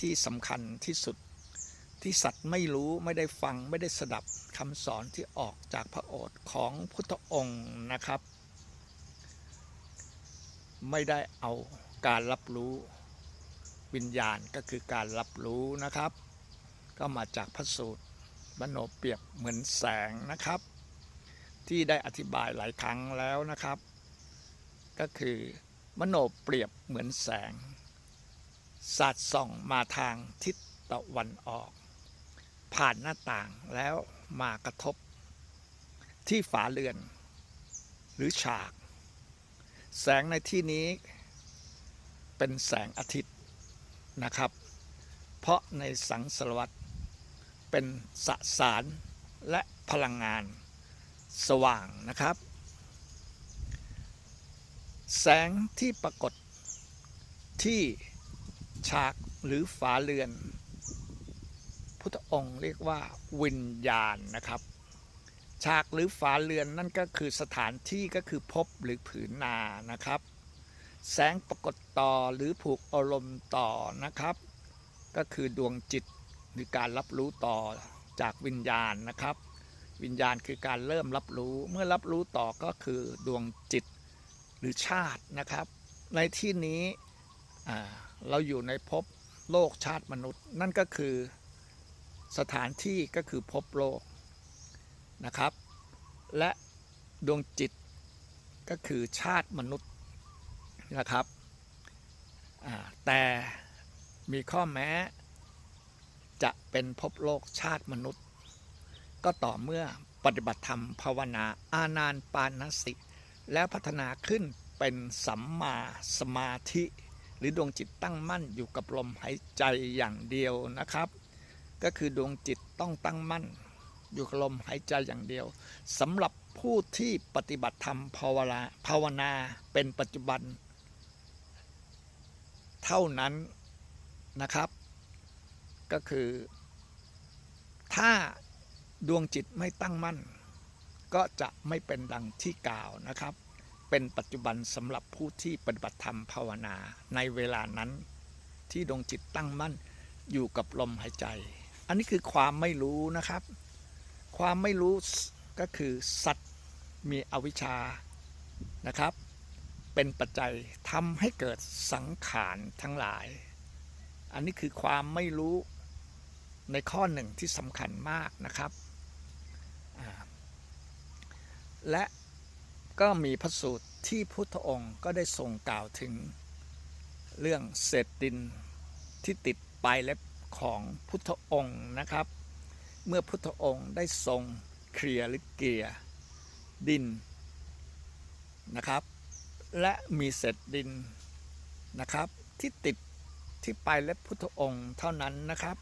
ที่สำคัญที่สุดที่สัตว์ไม่รู้ไม่ได้ฟังไม่ได้สดับคำสอนที่ออกจากพระโอษฐ์ของพุทธองค์นะครับ ไม่ได้เอาการรับรู้วิญญาณก็คือการรับรู้นะครับ ก็มาจากพระสูตรมโนเปรียบเหมือนแสงนะครับ ที่ได้อธิบายหลายครั้งแล้วนะครับ ก็คือมโนเปรียบเหมือนแสง สาดส่องมาทางทิศตะวันออก ผ่านหน้าต่างแล้วมากระทบ ที่ฝาเรือน หรือฉาก แสงในที่นี้ เป็นแสงอาทิตย์นะครับ เพราะในสังสารวัตรเป็นสสารและพลังงานสว่างนะครับ แสงที่ปรากฏที่ ฉากหรือฝาเรือน พุทธองค์เรียกว่าวิญญาณนะครับ ฉากหรือฝาเรือนนั่นก็คือสถานที่ก็คือภพหรือผืนนานะครับ แสงปรากฏต่อหรือผูกอารมณ์ต่อนะครับ ก็คือดวงจิตหรือการรับรู้ต่อจากวิญญาณนะครับ วิญญาณคือการเริ่มรับรู้เมื่อรับรู้ต่อก็คือดวงจิตหรือชาตินะครับ ในที่นี้อ่า เราอยู่ในภพโลกชาติมนุษย์ นั่นก็คือสถานที่ก็คือภพโลกนะครับ และดวงจิตก็คือชาติมนุษย์นะครับ แต่มีข้อแม้จะเป็นภพโลกชาติมนุษย์ ก็ต่อเมื่อปฏิบัติธรรมภาวนาอานานปานสิ แล้วพัฒนาขึ้นเป็นสัมมาสมาธิ หรือดวงจิตตั้งมั่นอยู่กับลมหายใจอย่างเดียวนะครับ ก็คือดวงจิตต้องตั้งมั่น อยู่กับลมหายใจอย่างเดียวสำหรับผู้ที่ปฏิบัติธรรมภาวนาภาวนาเป็นปัจจุบัน เท่านั้นนะครับ ก็คือ ถ้าดวงจิตไม่ตั้งมั่น ก็จะไม่เป็นดังที่กล่าวนะครับ เป็นปัจจุบันสำหรับผู้ที่ปฏิบัติธรรมภาวนา ในเวลานั้นที่ดวงจิตตั้งมั่นอยู่กับลมหายใจ อันนี้คือความไม่รู้นะครับ ความไม่รู้ก็คือสัตว์มีอวิชชานะครับ เป็นปัจจัยทำให้เกิดสังขารทั้งหลาย อันนี้คือความไม่รู้ในข้อหนึ่งที่สำคัญมากนะครับ และ ก็มีพระสูตรที่พุทธองค์ก็ได้ทรงกล่าวถึงเรื่องเศษดินที่ติดปลายเล็บของพุทธองค์นะครับ เมื่อพุทธองค์ได้ทรงเคลียร์หรือเกลี่ยดินนะครับ และมีเศษดินนะครับ ที่ติดที่ปลายเล็บพุทธองค์เท่านั้นนะครับ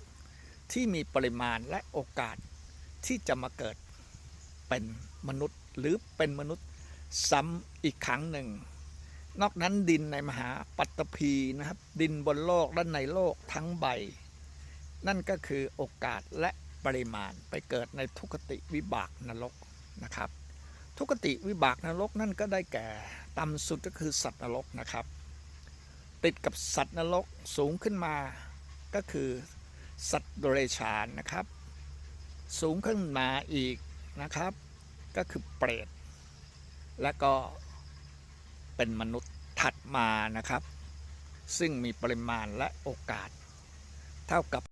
ที่มีปริมาณและโอกาสที่จะมาเกิดเป็นมนุษย์หรือเป็นมนุษย์ ซ้ำอีกครั้งหนึ่ง นอกนั้นดินในมหาปัตตภีนะครับ ดินบนโลกและในโลกทั้งใบ นั่นก็คือโอกาสและปริมาณไปเกิดในทุกติวิบากนรกนะครับ ทุกติวิบากนรกนั่นก็ได้แก่ต่ำสุดก็คือสัตว์นรกนะครับ ติดกับสัตว์นรกสูงขึ้นมาก็คือสัตว์เดรัจฉานนะครับ สูงขึ้นมาอีกนะครับ ก็คือเปรต และก็เป็นมนุษย์ถัดมานะครับ ซึ่งมีปริมาณและโอกาสเท่ากับ